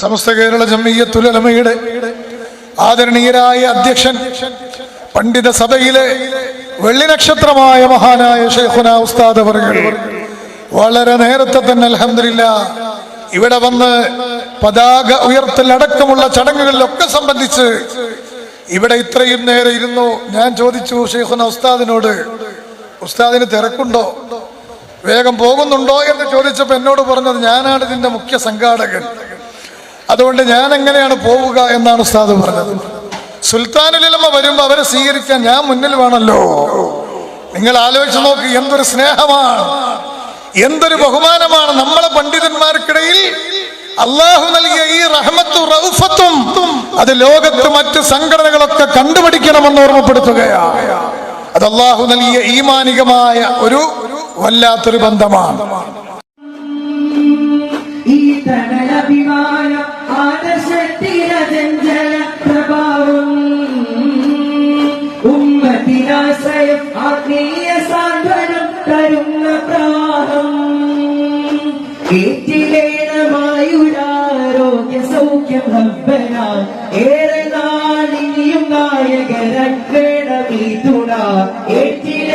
സമസ്ത കേരള ജമ്മയ്യത്തുലമയുടെ ആദരണീയരായ അധ്യക്ഷൻ പണ്ഡിത സഭയിലെ വെള്ളി നക്ഷത്രമായ മഹാനായ ഷെയ്ഖുന ഉസ്താദ് അവർകൾ വളരെ നേരത്തെ തന്നെ അലഹമില്ല ഇവിടെ വന്ന് പതാക ഉയർത്തൽ അടക്കമുള്ള ചടങ്ങുകളിലൊക്കെ സംബന്ധിച്ച് ഇവിടെ ഇത്രയും നേരം ഇരുന്നു. ഞാൻ ചോദിച്ചു ഷെയ്ഖുന ഉസ്താദിനോട് ഉസ്താദിന് തിരക്കുണ്ടോ? വേഗം പോകുന്നുണ്ടോ? എന്ന് ചോദിച്ചപ്പോൾ എന്നോട് പറഞ്ഞത് ഞാനാണ് ഇതിന്റെ മുഖ്യ സംഘാടകൻ. അതുകൊണ്ട് ഞാൻ എങ്ങനെയാണ് പോവുക എന്നാണ് ഉസ്താദ് പറഞ്ഞത്. സുൽത്താനുലിലമ വരുമ്പോ അവരെ സ്വീകരിക്കാൻ ഞാൻ മുന്നിൽ വേണമല്ലോ. നിങ്ങൾ ആലോചിച്ച് നോക്കി എന്തൊരു സ്നേഹമാണ്. എന്തൊരു ബഹുമാനമാണ് നമ്മളെ പണ്ഡിതന്മാർക്കിടയിൽ. അള്ളാഹു നൽകിയ ഈ റഹ്മത്തും റൗഫത്തും അത് ലോകത്ത് മറ്റ് സംഘടനകളൊക്കെ കണ്ടുപിടിക്കണമെന്ന് ഓർമ്മപ്പെടുത്തുകയാണ്. അത് അള്ളാഹു നൽകിയ ഈമാനികമായ ഒരു വല്ലാത്തൊരു ബന്ധമാണ്. ഈ തണലഭിമാന ആദർശത്തിരജഞ്ചല പ്രഭാവം. ഉമ്മത്തിനാശ്രയം ആത്മീയ സാന്ത്വനം തരുന്ന പ്രവാഹം. ഏറ്റിലേണമായുരാരോഗ്യ സൗഖ്യം ഹബ്ബന ഏറെ നാളിനിയും നായകരൻ വേണം ഈ തുണ ഏറ്റിൽ